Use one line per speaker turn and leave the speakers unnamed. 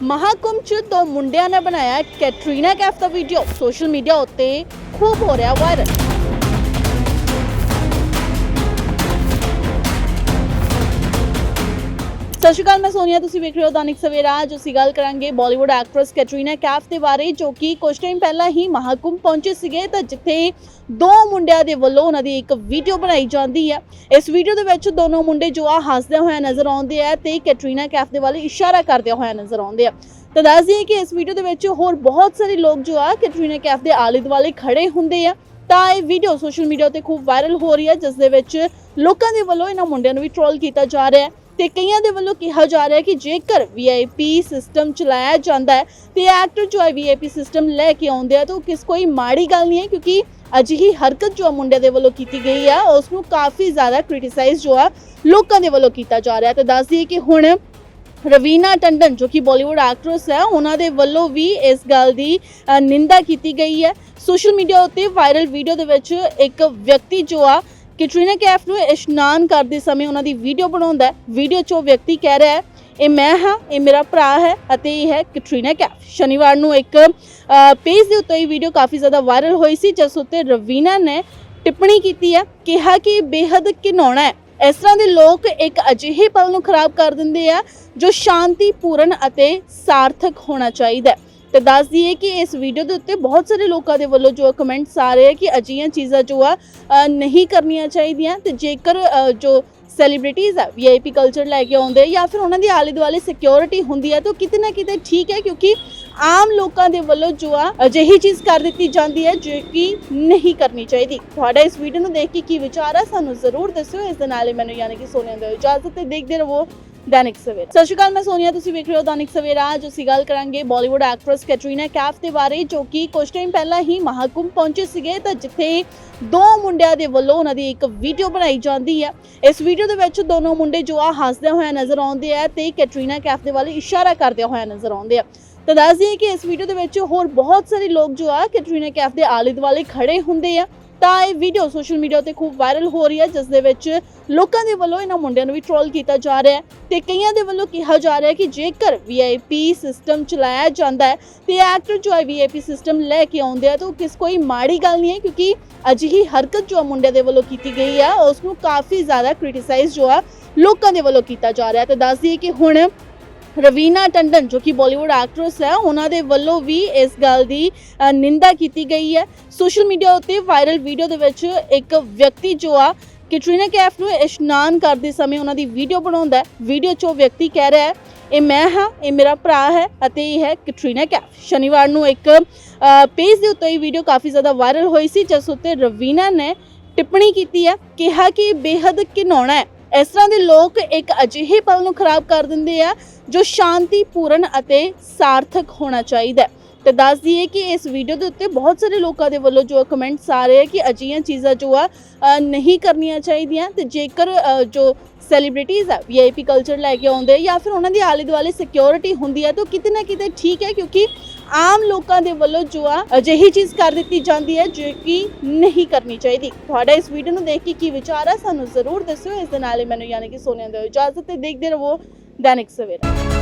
ਮਹਾਕੁੰਭ ਚ ਦੋ ਮੁੰਡਿਆਂ ਨੇ ਬਣਾਇਆ ਕੈਟਰੀਨਾ ਕੈਫ ਦਾ ਵੀਡੀਓ ਸੋਸ਼ਲ ਮੀਡੀਆ ਉੱਤੇ ਖੂਬ ਹੋ ਰਿਹਾ ਵਾਇਰਲ ਸਤਿ ਸ਼੍ਰੀ ਅਕਾਲ, ਮੈਂ ਸੋਨੀਆ, ਤੁਸੀਂ ਵੇਖ ਰਹੇ ਹੋ ਦਾਨਿਕ ਸਵੇਰਾ, ਅੱਜ ਅਸੀਂ ਗੱਲ ਕਰਾਂਗੇ ਬਾਲੀਵੁੱਡ ਐਕਟਰੈਸ ਕੈਟਰੀਨਾ ਕੈਫ ਦੇ ਬਾਰੇ, ਜੋ ਕਿ ਕੁਝ ਟਾਈਮ ਪਹਿਲਾਂ ਹੀ ਮਹਾਕੁੰਭ ਪਹੁੰਚੇ ਸੀਗੇ, ਤਾਂ ਜਿੱਥੇ ਦੋ ਮੁੰਡਿਆਂ ਦੇ ਵੱਲੋਂ ਉਹਨਾਂ ਦੀ ਇੱਕ ਵੀਡੀਓ ਬਣਾਈ ਜਾਂਦੀ ਹੈ। ਇਸ ਵੀਡੀਓ ਦੇ ਵਿੱਚ ਦੋਨੋਂ ਮੁੰਡੇ ਜੋ ਆ ਹੱਸਦੇ ਹੋਏ ਨਜ਼ਰ ਆਉਂਦੇ ਆ ਤੇ ਕੈਟਰੀਨਾ ਕੈਫ ਦੇ ਵੱਲ ਇਸ਼ਾਰਾ ਕਰਦੇ ਹੋਏ ਨਜ਼ਰ ਆਉਂਦੇ ਆ। ਤਾਂ ਦੱਸ ਦਈਏ ਕਿ ਇਸ ਵੀਡੀਓ ਦੇ ਵਿੱਚ ਹੋਰ ਬਹੁਤ ਸਾਰੇ ਲੋਕ ਜੋ ਆ ਕੈਟਰੀਨਾ ਕੈਫ ਦੇ ਆਲੇ ਦੁਆਲੇ ਖੜੇ ਹੁੰਦੇ ਆ। ਤਾਂ ਇਹ ਵੀਡੀਓ ਸੋਸ਼ਲ ਮੀਡੀਆ ਉੱਤੇ ਖੂਬ ਵਾਇਰਲ ਹੋ ਰਹੀ ਹੈ, ਜਿਸ ਦੇ ਵਿੱਚ ਲੋਕਾਂ ਦੇ ਵੱਲੋਂ ਇਹਨਾਂ ਮੁੰਡਿਆਂ ਨੂੰ ਵੀ ਟ੍ਰੋਲ ਕੀਤਾ ਜਾ ਰਿਹਾ ਹੈ। ਤੇ ਕਈਆਂ ਦੇ ਵੱਲੋਂ ਕਿਹਾ ਜਾ ਰਿਹਾ ਹੈ ਕਿ ਜੇਕਰ VIP ਸਿਸਟਮ ਚਲਾਇਆ ਜਾਂਦਾ ਹੈ ਤੇ ਐਕਟਰ ਜੋ ਹੈ VIP ਸਿਸਟਮ ਲੈ ਕੇ ਆਉਂਦੇ ਆ, ਤਾਂ ਉਹ ਕਿਸ ਕੋਈ ਮਾੜੀ ਗੱਲ ਨਹੀਂ ਹੈ, ਕਿਉਂਕਿ ਅਜਿਹੀ ਹਰਕਤ ਜੋ ਆ ਮੁੰਡਿਆਂ ਦੇ ਵੱਲੋਂ ਕੀਤੀ ਗਈ ਆ ਉਸ ਨੂੰ ਕਾਫੀ ਜ਼ਿਆਦਾ ਕ੍ਰਿਟਿਸਾਈਜ਼ ਜੋ ਆ ਲੋਕਾਂ ਦੇ ਵੱਲੋਂ ਕੀਤਾ ਜਾ ਰਿਹਾ ਹੈ। ਤੇ ਦੱਸ ਦਈਏ ਕਿ ਹੁਣ ਰਵੀਨਾ ਟੰਡਨ, ਜੋ ਕਿ ਬਾਲੀਵੁੱਡ ਐਕਟਰੈਸ ਹੈ, ਉਹਨਾਂ ਦੇ ਵੱਲੋਂ ਵੀ ਇਸ ਗੱਲ ਦੀ ਨਿੰਦਾ ਕੀਤੀ ਗਈ ਹੈ। ਸੋਸ਼ਲ ਮੀਡੀਆ ਉੱਤੇ ਵਾਇਰਲ ਵੀਡੀਓ ਦੇ ਵਿੱਚ ਇੱਕ ਵਿਅਕਤੀ ਜੋ ਆ ਕੈਟਰੀਨਾ ਕੈਫ ਨੂੰ ਇਸ਼ਨਾਨ ਕਰਦੇ ਸਮੇਂ ਉਹਨਾਂ ਦੀ ਵੀਡੀਓ ਬਣਾਉਂਦਾ ਵੀਡੀਓ 'ਚ ਉਹ ਵਿਅਕਤੀ ਕਹਿ ਰਿਹਾ ਹੈ, ਇਹ ਮੈਂ ਹਾਂ, ਇਹ ਮੇਰਾ ਭਰਾ ਹੈ ਅਤੇ ਇਹ ਹੈ ਕੈਟਰੀਨਾ ਕੈਫ। ਸ਼ਨੀਵਾਰ ਨੂੰ ਇੱਕ ਪੇਜ ਦੇ ਉੱਤੇ ਇਹ ਵੀਡੀਓ ਕਾਫੀ ਜ਼ਿਆਦਾ ਵਾਇਰਲ ਹੋਈ ਸੀ, ਜਿਸ ਉੱਤੇ ਰਵੀਨਾ ਨੇ ਟਿੱਪਣੀ ਕੀਤੀ ਹੈ, ਕਿਹਾ ਕਿ ਇਹ ਬੇਹੱਦ ਘਿਨਾਉਣਾ ਹੈ। ਇਸ ਤਰ੍ਹਾਂ ਦੇ ਲੋਕ ਇੱਕ ਅਜਿਹੇ ਪਲ ਨੂੰ ਖਰਾਬ ਕਰ ਦਿੰਦੇ ਆ ਜੋ ਸ਼ਾਂਤੀਪੂਰਨ ਅਤੇ ਸਾਰਥਕ ਹੋਣਾ ਚਾਹੀਦਾ ਹੈ। ਤੇ ਦੱਸ ਦਈਏ ਕਿ ਇਸ ਵੀਡੀਓ ਦੇ ਉੱਤੇ ਬਹੁਤ ਸਾਰੇ ਲੋਕਾਂ ਦੇ ਵੱਲੋਂ ਜੋ ਕਮੈਂਟਸ ਆ ਰਹੇ ਆ ਕਿ ਅਜਿਹੀਆਂ ਚੀਜ਼ਾਂ ਜੋ ਆ ਨਹੀਂ ਕਰਨੀਆਂ ਚਾਹੀਦੀਆਂ। ਤੇ ਜੇਕਰ ਜੋ ਸੈਲੀਬ੍ਰਿਟੀਜ਼ ਆ ਵੀਆਈਪੀ ਕਲਚਰ ਲੈ ਕੇ ਆਉਂਦੇ ਜਾਂ ਫਿਰ ਉਹਨਾਂ ਦੀ ਆਲੇ ਦੁਆਲੇ ਸਿਕਿਉਰਿਟੀ ਹੁੰਦੀ ਹੈ ਤਾਂ ਉਹ ਕਿਤੇ ਨਾ ਕਿਤੇ ਠੀਕ ਹੈ ਕਿਉਂਕਿ ਆਮ ਲੋਕਾਂ ਦੇ ਵੱਲੋਂ ਜੋ ਆ, ਅਜਿਹੀ ਚੀਜ਼ ਕਰ ਦਿੱਤੀ ਜਾਂਦੀ ਹੈ ਜੋ ਕਿ ਨਹੀਂ ਕਰਨੀ ਚਾਹੀਦੀ। ਤੁਹਾਡਾ ਇਸ ਵੀਡੀਓ ਨੂੰ ਦੇਖ ਕੇ ਕੀ ਵਿਚਾਰ ਆ, ਸਾਨੂੰ ਜ਼ਰੂਰ ਦੱਸਿਓ। ਇਸ ਦੇ ਨਾਲ ਹੀ ਮੈਨੂੰ ਯਾਨੀ ਕਿ ਸੋਨੀਆ ਦਿਓ ਇਜਾਜ਼ਤ ਤੇ ਦੇਖਦੇ ਰਹੋ। ਦੈਨਿਕ ਸਵੇਰਾ। ਸਤਿ ਸ਼੍ਰੀ ਅਕਾਲ, ਮੈਂ ਸੋਨੀਆ, ਤੁਸੀਂ ਵੇਖ ਰਹੇ ਹੋ ਦੈਨਿਕ ਸਵੇਰਾ ਅੱਜ। ਅਸੀਂ ਗੱਲ ਕਰਾਂਗੇ ਬਾਲੀਵੁੱਡ ਐਕਟਰੈਸ ਕੈਟਰੀਨਾ ਕੈਫ ਦੇ ਬਾਰੇ, ਜੋ ਕਿ ਕੁਝ ਟਾਈਮ ਪਹਿਲਾਂ ਹੀ ਮਹਾਕੁੰਭ ਪਹੁੰਚੇ ਸੀਗੇ, ਤਾਂ ਜਿੱਥੇ ਦੋ ਮੁੰਡਿਆਂ ਦੇ ਵੱਲੋਂ ਉਹਨਾਂ ਦੀ ਇੱਕ ਵੀਡੀਓ ਬਣਾਈ ਜਾਂਦੀ ਹੈ। ਇਸ ਵੀਡੀਓ ਦੇ ਵਿੱਚ ਦੋਨੋਂ ਮੁੰਡੇ ਜੋ ਆ ਹੱਸਦੇ ਹੋਏ ਨਜ਼ਰ ਆਉਂਦੇ ਆ ਤੇ ਕੈਟਰੀਨਾ ਕੈਫ ਦੇ ਵੱਲ ਇਸ਼ਾਰਾ ਕਰਦੇ ਹੋਏ ਨਜ਼ਰ ਆਉਂਦੇ ਆ। ਤਾਂ ਦੱਸ ਦਈਏ ਕਿ ਇਸ ਵੀਡੀਓ ਦੇ ਵਿੱਚ ਹੋਰ ਬਹੁਤ ਸਾਰੇ ਲੋਕ ਜੋ ਆ ਕੈਟਰੀਨਾ ਕੈਫ ਦੇ ਆਲੇ ਦੁਆਲੇ ਖੜੇ ਹੁੰਦੇ ਆ। ਤਾਂ ਇਹ ਵੀਡੀਓ ਸੋਸ਼ਲ ਮੀਡੀਆ 'ਤੇ ਖੂਬ ਵਾਇਰਲ ਹੋ ਰਹੀ ਹੈ ਜਿਸ ਦੇ ਵਿੱਚ ਲੋਕਾਂ ਦੇ ਵੱਲੋਂ ਇਹਨਾਂ ਮੁੰਡਿਆਂ ਨੂੰ ਵੀ ਟ੍ਰੋਲ ਕੀਤਾ ਜਾ ਰਿਹਾ ਹੈ ਤੇ ਕਈਆਂ ਦੇ ਵੱਲੋਂ ਕਿਹਾ ਜਾ ਰਿਹਾ ਹੈ ਕਿ ਜੇਕਰ VIP ਸਿਸਟਮ ਚਲਾਇਆ ਜਾਂਦਾ ਹੈ ਤੇ ਐਕਟਰ ਜੋ ਹੈ VIP ਸਿਸਟਮ ਲੈ ਕੇ ਆਉਂਦੇ ਆ, ਤਾਂ ਉਹ ਕਿਸ ਕੋਈ ਮਾੜੀ ਗੱਲ ਨਹੀਂ ਹੈ, ਕਿਉਂਕਿ ਅਜਿਹੀ ਹਰਕਤ ਜੋ ਆ ਮੁੰਡਿਆਂ ਦੇ ਵੱਲੋਂ ਕੀਤੀ ਗਈ ਹੈ ਉਸ ਨੂੰ ਕਾਫੀ ਜ਼ਿਆਦਾ ਕ੍ਰਿਟਿਸਾਈਜ਼ ਜੋ ਆ ਲੋਕਾਂ ਦੇ ਵੱਲੋਂ ਕੀਤਾ ਜਾ ਰਿਹਾ ਹੈ। ਤੇ ਦੱਸ ਦਈਏ ਕਿ ਹੁਣ ਰਵੀਨਾ ਟੰਡਨ, ਜੋ ਕਿ ਬਾਲੀਵੁੱਡ ਐਕਟਰੈਸ ਹੈ, ਉਹਨਾਂ ਦੇ ਵੱਲੋਂ ਵੀ ਇਸ ਗੱਲ ਦੀ ਨਿੰਦਾ ਕੀਤੀ ਗਈ ਹੈ। ਸੋਸ਼ਲ ਮੀਡੀਆ ਉੱਤੇ ਵਾਇਰਲ ਵੀਡੀਓ ਦੇ ਵਿੱਚ ਇੱਕ ਵਿਅਕਤੀ ਜੋ ਆ ਕੈਟਰੀਨਾ ਕੈਫ ਨੂੰ ਇਸ਼ਨਾਨ ਕਰਦੇ ਸਮੇਂ ਉਹਨਾਂ ਦੀ ਵੀਡੀਓ ਬਣਾਉਂਦਾ ਹੈ। ਵੀਡੀਓ 'ਚ ਉਹ ਵਿਅਕਤੀ ਕਹਿ ਰਿਹਾ ਹੈ, ਇਹ ਮੈਂ ਹਾਂ, ਇਹ ਮੇਰਾ ਭਰਾ ਹੈ ਅਤੇ ਇਹ ਹੈ ਕੈਟਰੀਨਾ ਕੈਫ ਸ਼ਨੀਵਾਰ ਨੂੰ ਇੱਕ ਪੇਜ ਦੇ ਉੱਤੇ ਇਹ ਵੀਡੀਓ ਕਾਫੀ ਜ਼ਿਆਦਾ ਵਾਇਰਲ ਹੋਈ ਸੀ, ਜਿਸ ਉੱਤੇ ਰਵੀਨਾ ਨੇ ਟਿੱਪਣੀ ਕੀਤੀ ਹੈ, ਕਿਹਾ ਕਿ ਇਹ ਬੇਹੱਦ ਘਿਨਾਉਣਾ ਹੈ। ਇਸ ਤਰ੍ਹਾਂ ਦੇ ਲੋਕ ਇੱਕ ਅਜਿਹੇ ਪਲ ਨੂੰ ਖਰਾਬ ਕਰ ਦਿੰਦੇ ਆ ਜੋ ਸ਼ਾਂਤੀਪੂਰਨ ਅਤੇ ਸਾਰਥਕ ਹੋਣਾ ਚਾਹੀਦਾ ਹੈ। ਤੇ ਦੱਸ ਦਈਏ ਕਿ ਇਸ ਵੀਡੀਓ ਦੇ ਉੱਤੇ ਬਹੁਤ ਸਾਰੇ ਲੋਕਾਂ ਦੇ ਵੱਲੋਂ ਜੋ ਕਮੈਂਟਸ ਆ ਰਹੇ ਆ ਕਿ ਅਜਿਹੀਆਂ ਚੀਜ਼ਾਂ ਜੋ ਆ ਨਹੀਂ ਕਰਨੀਆਂ ਚਾਹੀਦੀਆਂ ਤੇ ਜੇਕਰ ਜੋ ਸੈਲੀਬ੍ਰਿਟੀਜ਼ ਆ ਵੀਆਈਪੀ ਕਲਚਰ ਲੈ ਕੇ ਆਉਂਦੇ ਜਾਂ ਫਿਰ ਉਹਨਾਂ ਦੀ ਆਲੇ ਦੁਆਲੇ ਸਿਕਿਉਰਿਟੀ ਹੁੰਦੀ ਹੈ ਤਾਂ ਉਹ ਕਿਤੇ ਨਾ ਕਿਤੇ ਠੀਕ ਹੈ ਕਿਉਂਕਿ ਆਮ ਲੋਕਾਂ ਦੇ ਵੱਲੋਂ ਜੋ ਆ, ਅਜਿਹੀ ਚੀਜ਼ ਕਰ ਦਿੱਤੀ ਜਾਂਦੀ ਹੈ ਜੋ ਕਿ ਨਹੀਂ ਕਰਨੀ ਚਾਹੀਦੀ। ਤੁਹਾਡਾ ਇਸ ਵੀਡੀਓ ਨੂੰ ਦੇਖ ਕੇ ਕੀ ਵਿਚਾਰ ਆ, ਸਾਨੂੰ ਜ਼ਰੂਰ ਦੱਸਿਓ। ਇਸ ਦੇ ਨਾਲ ਹੀ ਮੈਨੂੰ ਯਾਨੀ ਕਿ ਸੋਨੀਆ ਦਿਓ ਇਜਾਜ਼ਤ ਤੇ ਦੇਖਦੇ ਰਹੋ। ਦੈਨਿਕ ਸਵੇਰਾ।